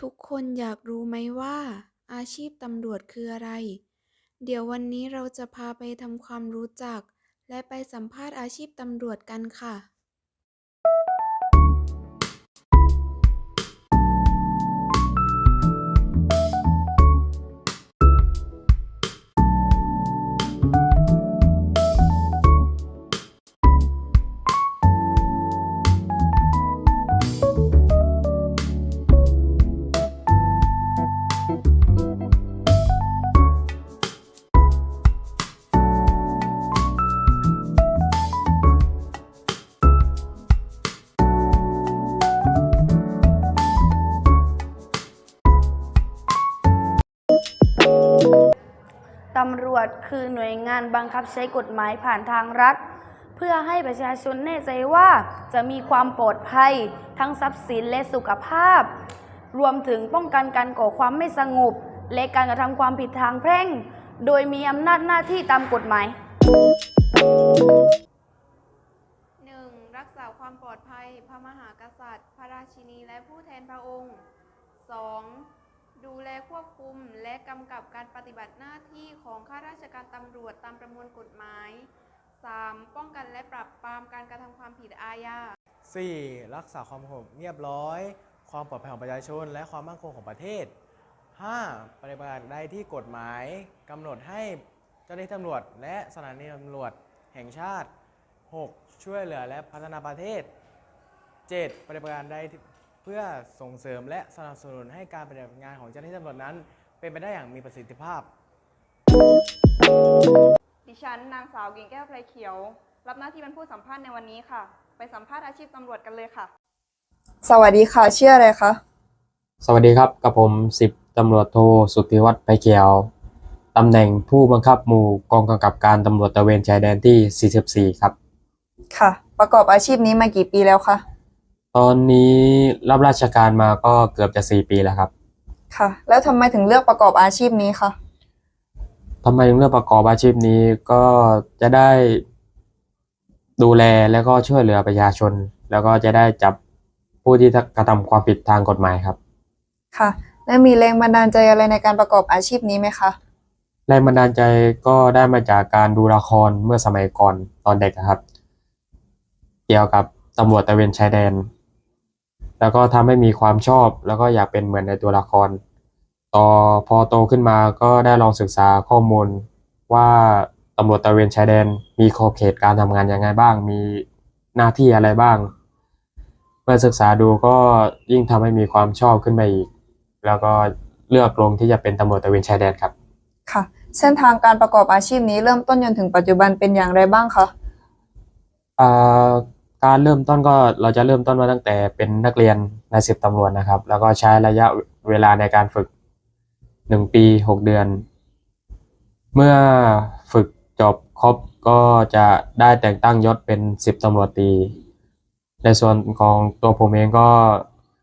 ทุกคนอยากรู้ไหมว่า อาชีพตำรวจคืออะไร เดี๋ยววันนี้เราจะพาไปทำความรู้จัก และไปสัมภาษณ์อาชีพตำรวจกันค่ะ ตำรวจคือหน่วยงานบังคับใช้กฎหมายผ่านทางรัฐ เพื่อให้ประชาชนแน่ใจว่าจะมีความปลอดภัย ทั้งทรัพย์สินและสุขภาพ รวมถึงป้องกันการก่อความไม่สงบ และการกระทำความผิดทางแพ่ง โดยมีอำนาจหน้าที่ตามกฎหมาย 1. รักษาความปลอดภัย พระมหากษัตริย์ พระราชินีและผู้แทนพระองค์ 2. ดูแลควบคุมและกำกับการปฏิบัติหน้าที่ของข้าราชการตำรวจตามประมวลกฎหมาย 3. ป้องกันและปราบปรามการกระทำความผิดอาญา 4. รักษาความสงบเรียบร้อย ความปลอดภัยของประชาชน และความมั่นคงของประเทศ 5. ปฏิบัติใดที่กฎหมายกำหนดให้เจ้าหน้าที่ตำรวจ และสถานีตำรวจแห่งชาติ 6. ช่วยเหลือและพัฒนาประเทศ 7. ปฏิบัติการใดที่เพื่อส่งเสริมและสนับสนุนให้การปฏิบัติงานของเจ้าหน้าที่ตำรวจนั้น เป็นไปได้อย่างมีประสิทธิภาพ ดิฉันนางสาวกิ่งแก้วไพรเขียว รับหน้าที่เป็นผู้สัมภาษณ์ในวันนี้ค่ะ ไปสัมภาษณ์อาชีพตำรวจกันเลยค่ะ สวัสดีค่ะชื่ออะไรคะสวัสดีครับกับผมสิบตำรวจโทสุทธิวัฒน์ไปเขียวตำแหน่งผู้บังคับหมู่กองกำกับการตำรวจตระเวนชายแดนที่ 44 ครับ ค่ะ ประกอบอาชีพนี้มากี่ปีแล้วคะ ตอนนี้รับราชการมาก็เกือบจะ4ปีแล้วครับค่ะ แล้วทำไมถึงเลือกประกอบอาชีพนี้คะทำไมถึงเลือกประกอบอาชีพนี้ก็จะได้ดูแลแล้วก็ช่วยเหลือประชาชน แล้วก็จะได้จับผู้ที่กระทำความผิดทางกฎหมายครับ ค่ะ และมีแรงบันดาลใจอะไรในการประกอบอาชีพนี้ไหมคะแรงบันดาลใจก็ได้มาจากการดูละครเมื่อสมัยก่อนตอนเด็กอะครับ เกี่ยวกับตำรวจตระเวนชายแดน แล้วก็ทำให้มีความชอบแล้วก็อยากเป็นเหมือนในตัวละคร ต่อพอโตขึ้นมาก็ได้ลองศึกษาข้อมูลว่าตำรวจตระเวนชายแดนมีขอบเขตการทำงานยังไงบ้าง มีหน้าที่อะไรบ้าง เมื่อศึกษาดูก็ยิ่งทำให้มีความชอบขึ้นมาอีก แล้วก็เลือกลงที่จะเป็นตำรวจตระเวนชายแดนครับ ค่ะ เส้นทางการประกอบอาชีพนี้เริ่มต้นจนถึงปัจจุบันเป็นอย่างไรบ้างคะอ่า การเริ่มต้นก็เราจะเริ่มต้นมาตั้งแต่เป็นนักเรียนในสิบตำรวจนะครับ แล้วก็ใช้ระยะเวลาในการฝึกหนึ่งปีหกเดือน เมื่อฝึกจบครบก็จะได้แต่งตั้งยศเป็นสิบตำรวจตรีในส่วนของตัวผมเองก็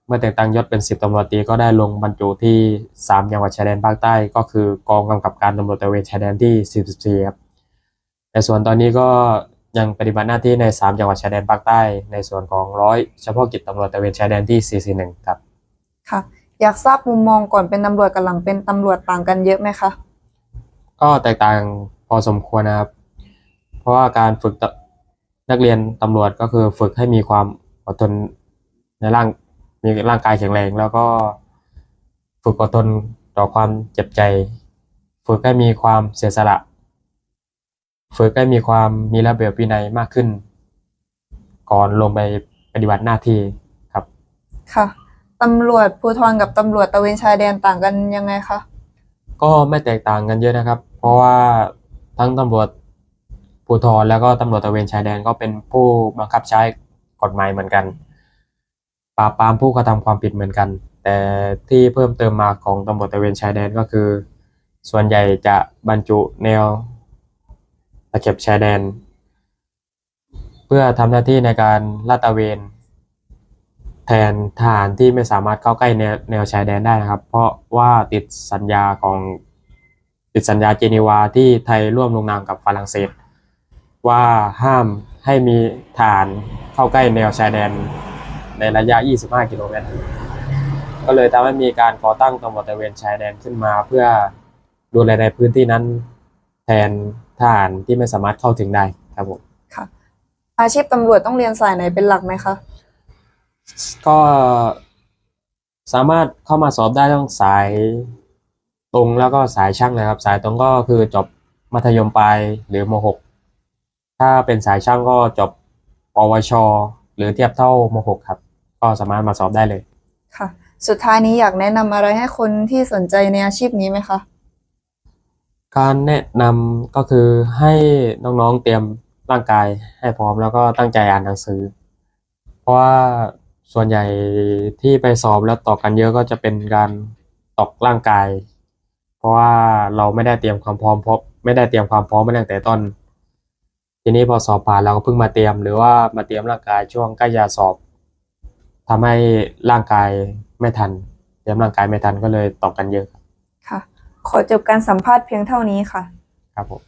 เมื่อแต่งตั้งยศเป็นสิบตำรวจตรีก็ได้ลงบรรจุที่สามจังหวัดชายแดนภาคใต้ ก็คือกองกำกับการตำรวจตระเวนชายแดนที่44ครับในส่วนตอนนี้ก็ ยังปฏิบัติหน้าที่ใน 3 จังหวัดชายแดนภาคใต้ ในส่วนของร้อยเฉพาะกิจตำรวจตระเวนชายแดนที่ 441 ครับ ค่ะ อยากทราบมุมมองก่อนเป็นตำรวจกับหลังเป็นตำรวจต่างกันเยอะไหมคะ ก็แตกต่างพอสมควรนะครับ เพราะว่าการฝึกตนักเรียนตำรวจก็คือฝึกให้มีความอดทนในร่างมีร่างกายแข็งแรง แล้วก็ฝึกอดทนต่อความเจ็บใจ ฝึกให้มีความเสียสละ ฝึกให้มีความมีระเบียบวินัยมากขึ้น ก่อนลงไปปฏิบัติหน้าที่ครับ ค่ะตำรวจภูธรกับตำรวจตระเวนชายแดนต่างกันยังไงคะก็ไม่แตกต่างกันเยอะนะครับ เพราะว่าทั้งตำรวจภูธรแล้วก็ตำรวจตระเวนชายแดนก็เป็นผู้บังคับใช้กฎหมายเหมือนกันปราบปรามผู้กระทำความผิดเหมือนกัน แต่ที่เพิ่มเติมมาของตำรวจตระเวนชายแดนก็คือ ส่วนใหญ่จะบรรจุแนว ตะเข็บชายแดน เพื่อทำหน้าที่ในการลาดตระเวน แทนทหารที่ไม่สามารถเข้าใกล้แนวแนวชายแดนได้นะครับ เพราะว่าติดสัญญาของติดสัญญาเจนีวาที่ไทยร่วมลงนามกับฝรั่งเศส ว่าห้ามให้มีทหารเข้าใกล้แนวชายแดนในระยะ 25 กิโลเมตร ก็เลยทำให้มีการก่อตั้งตำรวจตระเวนชายแดนขึ้นมาเพื่อดูแลในพื้นที่นั้น แทนทหารที่ไม่สามารถเข้าถึงได้ครับผมค่ะ อาชีพตำรวจต้องเรียนสายไหนเป็นหลักไหมคะ ก็สามารถเข้ามาสอบได้ทั้งสายตรงแล้วก็สายช่างเลยครับ สายตรงก็คือจบมัธยมปลายหรือม .6 ถ้าเป็นสายช่างก็จบปวช หรือเทียบเท่าม .6 ครับ ก็สามารถมาสอบได้เลยค่ะ สุดท้ายนี้อยากแนะนำอะไรให้คนที่สนใจในอาชีพนี้ไหมคะ การแนะนำก็คือให้น้องๆเตรียมร่างกายให้พร้อมแล้วก็ตั้งใจอ่านหนังสือ เพราะว่าส่วนใหญ่ที่ไปสอบแล้วตอกกันเยอะก็จะเป็นการตอกร่างกาย เพราะว่าเราไม่ได้เตรียมความพร้อมพราะไม่ได้เตรียมความพร้อมมาตั้งแต่ต้น ทีนี้พอสอบผ่านเราก็เพิ่งมาเตรียม หรือว่ามาเตรียมร่างกายช่วงใกล้จะสอบทำให้ร่างกายไม่ทัน เตรียมร่างกายไม่ทันก็เลยตอกกันเยอะค่ะ ขอจบการสัมภาษณ์เพียงเท่านี้ค่ะ ครับผม